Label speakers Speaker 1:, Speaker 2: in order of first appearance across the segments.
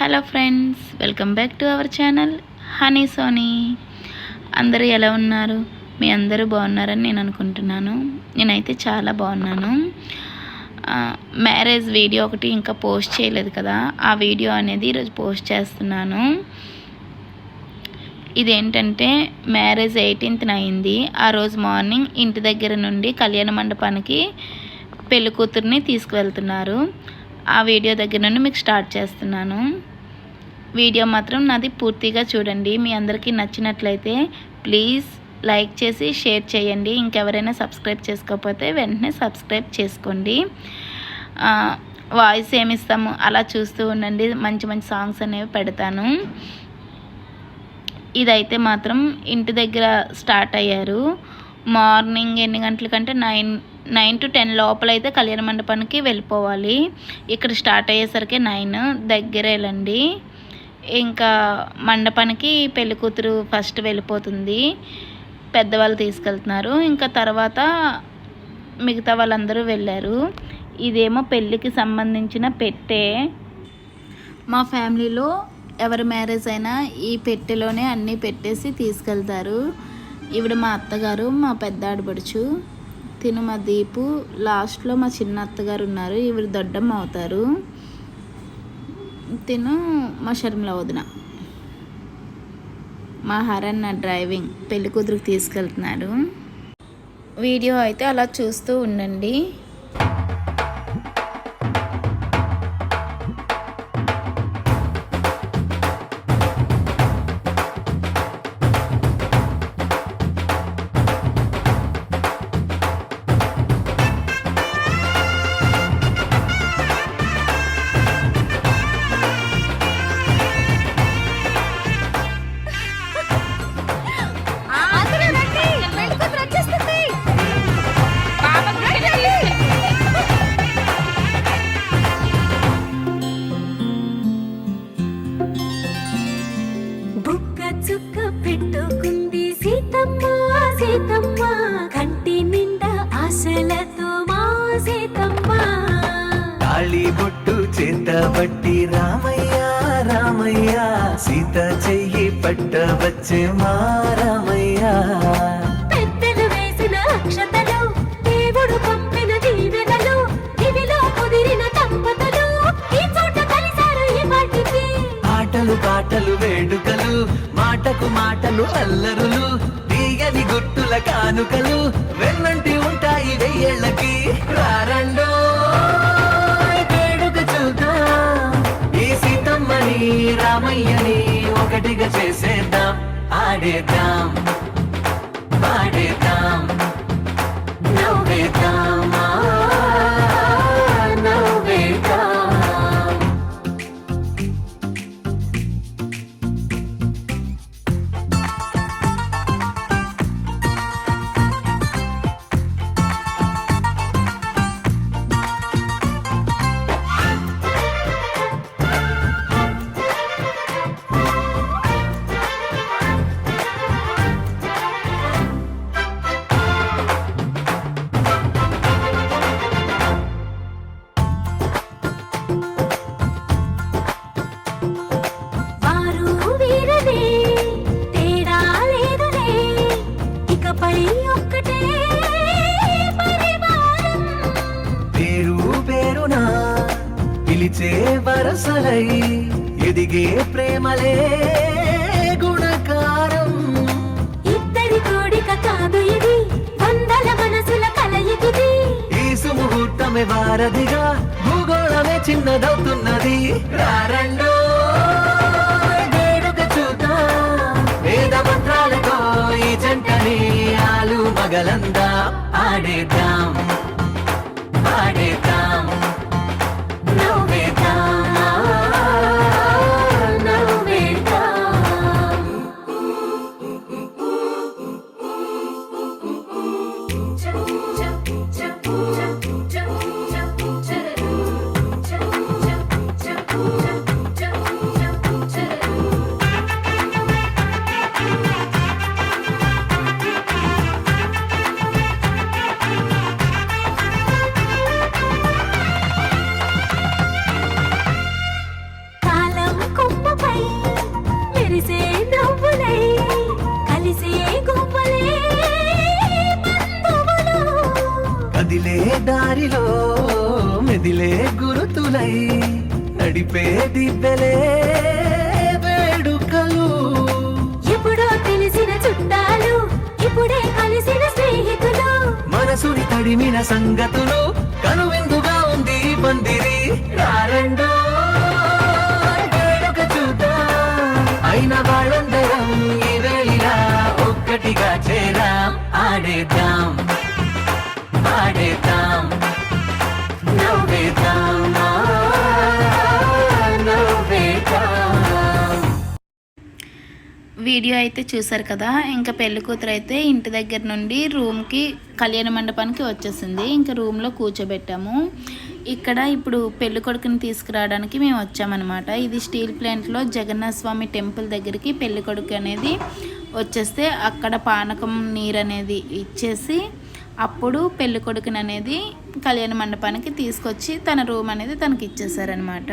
Speaker 1: Hello friends welcome back to our channel. Honey Sony. అందరూ ఎలా ఉన్నారు? మీ అందరూ బాగున్నారని నేను అనుకుంటున్నాను. నేనైతే చాలా బాగున్నాను. మ్యారేజ్ వీడియో ఒకటి ఇంకా పోస్ట్ చేయలేదు కదా. ఆ వీడియో అనేది ఈరోజు పోస్ట్ చేస్తున్నాను. ఇదేంటంటే మ్యారేజ్ ఎయిటీన్త్న అయింది. ఆ రోజు మార్నింగ్ ఇంటి దగ్గర నుండి కళ్యాణ మండపానికి పెళ్ళికూతుర్ని తీసుకువెళ్తున్నారు. ఆ వీడియో దగ్గర నుండి మీకు స్టార్ట్ చేస్తున్నాను. వీడియో మాత్రం నాది పూర్తిగా చూడండి. మీ అందరికీ నచ్చినట్లయితే ప్లీజ్ లైక్ చేసి షేర్ చేయండి. ఇంకెవరైనా సబ్స్క్రైబ్ చేసుకోకపోతే వెంటనే సబ్స్క్రైబ్ చేసుకోండి. వాయిస్ ఏమిస్తాము? అలా చూస్తూ ఉండండి. మంచి మంచి సాంగ్స్ అనేవి పెడతాను. ఇదైతే మాత్రం ఇంటి దగ్గర స్టార్ట్ అయ్యారు. మార్నింగ్ ఎన్ని గంటలకంటే నైన్ నైన్ టు టెన్ లోపల అయితే కళ్యాణ మండపానికి వెళ్ళిపోవాలి. ఇక్కడ స్టార్ట్ అయ్యేసరికి నైన్. దగ్గరేలండి. ఇంకా మండపానికి పెళ్ళి కూతురు ఫస్ట్ వెళ్ళిపోతుంది. పెద్దవాళ్ళు తీసుకెళ్తున్నారు. ఇంకా తర్వాత మిగతా వాళ్ళందరూ వెళ్ళారు. ఇదేమో పెళ్ళికి సంబంధించిన పెట్టే. మా ఫ్యామిలీలో ఎవరి మ్యారేజ్ అయినా ఈ పెట్టెలోనే అన్నీ పెట్టేసి తీసుకెళ్తారు. ఇవిడ మా అత్తగారు మా పెద్ద ఆడబడుచు తిను మా దీపు లాస్ట్లో మా చిన్న అత్తగారు ఉన్నారు. ఇవి దొడ్డమ్మ అవుతారు. తిను మా షర్మిల వదిన. మా హరన్న డ్రైవింగ్ పెళ్ళి కూతురికి తీసుకెళ్తున్నారు వీడియో అయితే అలా చూస్తూ ఉండండి.
Speaker 2: బట్టి రామయ్య రామయ్య. సీత చెయ్యి పట్ట వచ్చే మా రామయ్య.
Speaker 3: పెద్దలు వేసిన అక్షతలు దేవుడు పంపిన దీవెనలు ఇవిలో కుదిరిన దంపతులు ఈ చోట కలిసారు ఈ వాటికి
Speaker 2: ఆటలు పాటలు వేడుకలు మాటకు మాటలు అల్లరులు తీయని గుట్టుల కానుకలు వెన్నంటి ఉంటాయి వెయ్యేళ్ళకి. రారండో రామయ్యని ఒకటిగా చేసేద్దాం ఆడేద్దాం. పిలిచే వరసలై ఎదిగే ప్రేమలే గుణకారం.
Speaker 3: ఇద్దరి కోడిక కాదు ఇది వందల మనసుల కలయికిది.
Speaker 2: ఈ సుముహూర్తమే వారధిగా భూగోళమే చిన్నదవుతున్నది. రారండో వేడుక చూద్దాం వేద మంత్రాలతో ఈ జంటని ఆలు మగలందా ఆడేద్దాం.
Speaker 4: సంగతులు కనువిందుగా ఉంది పందిరి రారండో అయిన వాళ్ళందరం ఇవేలా ఒక్కటిగా చేరాం. ఆడేద్దాం ఆడేద్దాం.
Speaker 1: వీడియో అయితే చూసారు కదా ఇంకా పెళ్ళి కూతురు అయితే ఇంటి దగ్గర నుండి రూమ్కి కళ్యాణ మండపానికి వచ్చేసింది. ఇంకా రూమ్లో కూర్చోబెట్టాము. ఇక్కడ ఇప్పుడు పెళ్ళి కొడుకుని తీసుకురావడానికి మేము వచ్చామన్నమాట. ఇది స్టీల్ ప్లాంట్లో జగన్నాథ స్వామి టెంపుల్ దగ్గరికి పెళ్ళి కొడుకు అనేది వచ్చేస్తే అక్కడ పానకం నీరు అనేది ఇచ్చేసి అప్పుడు పెళ్ళి కొడుకుని అనేది కళ్యాణ మండపానికి తీసుకొచ్చి తన రూమ్ అనేది తనకి ఇచ్చేసారనమాట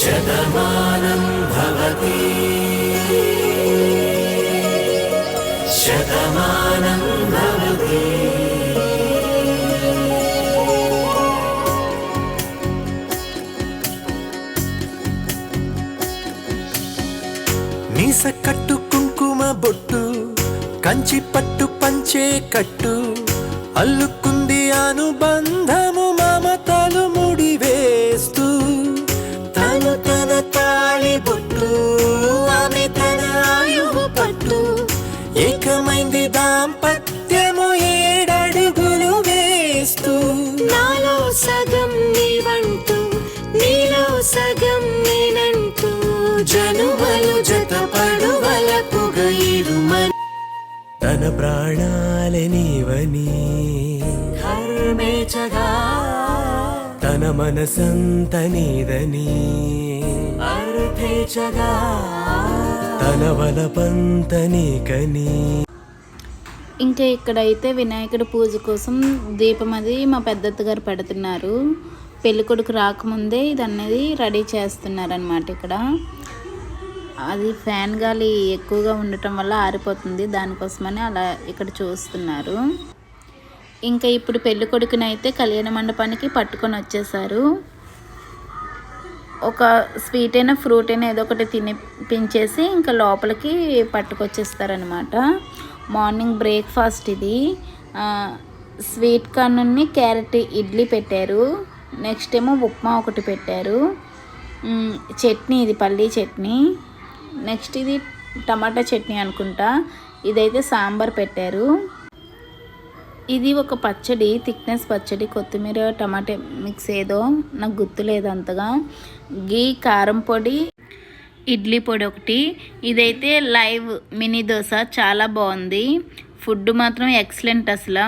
Speaker 4: శతమానం భవతి శతమానం భవతి మీస కట్టు కుంకుమ బొట్టు కంచి పట్టు పంచే కట్టు అల్లుకుంది అనుబంధము. ఏకమైంది దాంపత్యము ఏడడుగులు వేస్తూ.
Speaker 3: నాలో సగం నీవంటూ నీలో సగం నేనంటూ
Speaker 4: జనుమలు జత పడువలపుగా ఇరుమని. తన ప్రాణాలే నీవని. తన మనసంత నీదని. అర్థేచగా తన పంతని కని.
Speaker 1: ఇంకా ఇక్కడైతే వినాయకుడి పూజ కోసం దీపం అది మా పెద్దత్త గారు పెడుతున్నారు. పెళ్ళి కొడుకు రాకముందే ఇది అనేది రెడీ చేస్తున్నారనమాట ఇక్కడ. అది ఫ్యాన్ గాలి ఎక్కువగా ఉండటం వల్ల ఆరిపోతుంది దానికోసమని అలా ఇక్కడ చూస్తున్నారు. ఇంకా ఇప్పుడు పెళ్ళి కళ్యాణ మండపానికి పట్టుకొని వచ్చేసారు. ఒక స్వీట్ అయినా ఫ్రూట్ అయినా ఏదో ఒకటి తినిపించేసి ఇంకా లోపలికి పట్టుకొచ్చేస్తారనమాట మార్నింగ్ బ్రేక్ఫాస్ట్ ఇది. స్వీట్ కార్న్ క్యారెట్ ఇడ్లీ పెట్టారు. నెక్స్ట్ ఏమో ఉప్మా ఒకటి పెట్టారు. చట్నీ ఇది పల్లీ చట్నీ. నెక్స్ట్ ఇది టమాటా చట్నీ అనుకుంటా. ఇదైతే సాంబార్ పెట్టారు. ఇది ఒక పచ్చడి థిక్నెస్ పచ్చడి. కొత్తిమీర టమాటా మిక్స్ ఏదో. నాకు గుర్తులేదు అంతగా. గీ కారం పొడి ఇడ్లీ పొడి ఒకటి. ఇదైతే లైవ్ మినీ దోశ. చాలా బాగుంది. ఫుడ్ మాత్రం ఎక్సలెంట్ అసలు.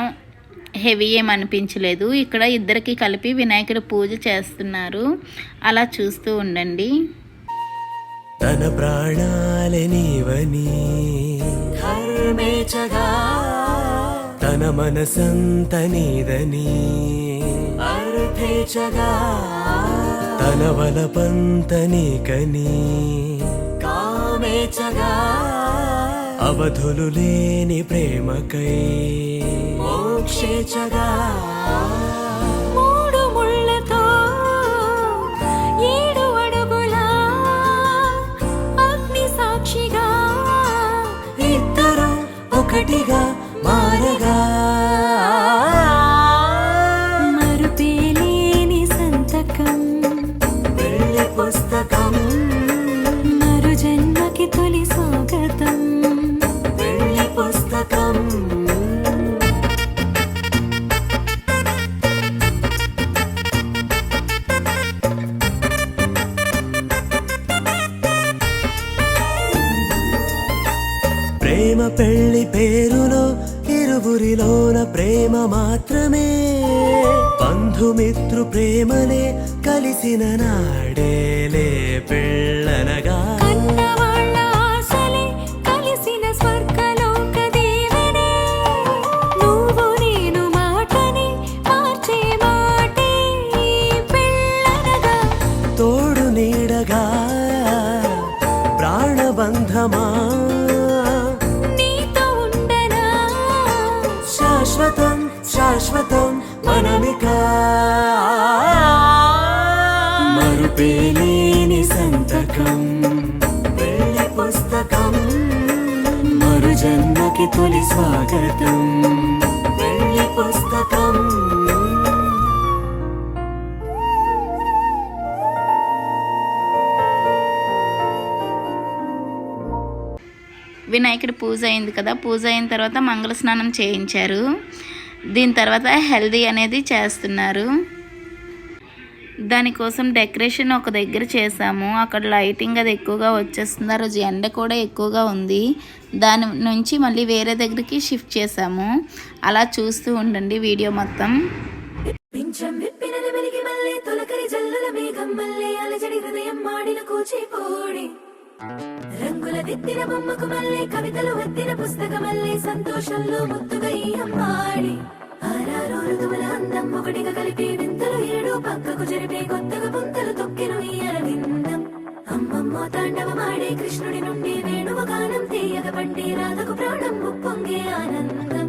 Speaker 1: హెవీ ఏం అనిపించలేదు. ఇక్కడ ఇద్దరికి కలిపి వినాయకుడి పూజ చేస్తున్నారు. అలా చూస్తూ ఉండండి.
Speaker 4: తన ప్రాణాలే నీవని. కర్మేచగా తన మనసంత నీదని అర్థేచగా తన వలపంత నీకని కామేచగా అవధులు లేని ప్రేమకై మోక్షేచగా
Speaker 3: మూడు ముళ్ళతో ఏడు అడుగుల అగ్ని సాక్షిగా.
Speaker 4: ఇద్దరు ఒకటిగా మారగా.
Speaker 3: స్వాగతం.
Speaker 4: మరు జన్మకి తొలి స్వాగతం. వెళ్ళి పుస్తకం
Speaker 1: వినాయకుడి పూజ అయింది కదా. పూజ అయిన తర్వాత మంగళ స్నానం చేయించారు. దీని తర్వాత హెల్దీ అనేది చేస్తున్నారు. దానికోసం డెకరేషన్ ఒక దగ్గర చేసాము అక్కడ లైటింగ్ అది ఎక్కువగా వచ్చేస్తుంది. ఆ రోజు ఎండ కూడా ఎక్కువగా ఉంది. దాని నుంచి మళ్ళీ వేరే దగ్గరికి షిఫ్ట్ చేసాము అలా చూస్తూ ఉండండి వీడియో మొత్తం.
Speaker 3: రంగుల దిద్దిన బొమ్మకు మళ్ళీ కవితలు వద్దిన పుస్తకం సంతోషంలో ముద్దుగా ఈ అమ్మాడి ఆరారు ఋతువుల అందం ఒకటిగా కలిపి వింతలు ఏడు పక్కకు జరిపే కొత్తగా పుంతలు తొక్కెను ఈ అరవిందం. అమ్మమ్మో తాండవమాడే కృష్ణుడి నుండి వేణువ గానం తీయగ పండి రాధకు ప్రాణం ఉప్పొంగే ఆనందం.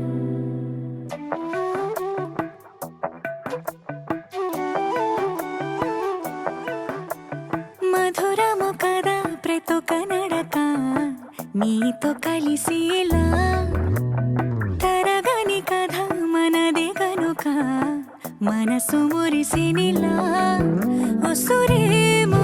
Speaker 3: మధురము కదా ప్రతొక నడక నీతో కలిసేలా మనసు మురిసినిలా ఒసురేమో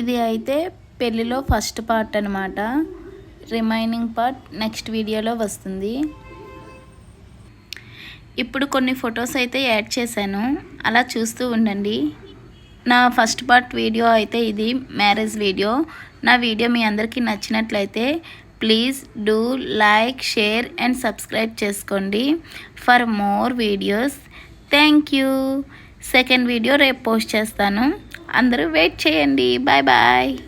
Speaker 1: ఇది అయితే పెళ్ళిలో ఫస్ట్ పార్ట్ అనమాట రిమైనింగ్ పార్ట్ నెక్స్ట్ వీడియోలో వస్తుంది. ఇప్పుడు కొన్ని ఫొటోస్ అయితే యాడ్ చేశాను. అలా చూస్తూ ఉండండి. నా ఫస్ట్ పార్ట్ వీడియో అయితే ఇది మ్యారేజ్ వీడియో. నా వీడియో మీ అందరికీ నచ్చినట్లయితే please do like share and subscribe చేసుకోండి for more videos. Thank you. Second video రేపు పోస్ట్ చేస్తాను. అందరూ వెయిట్ చేయండి. Bye bye.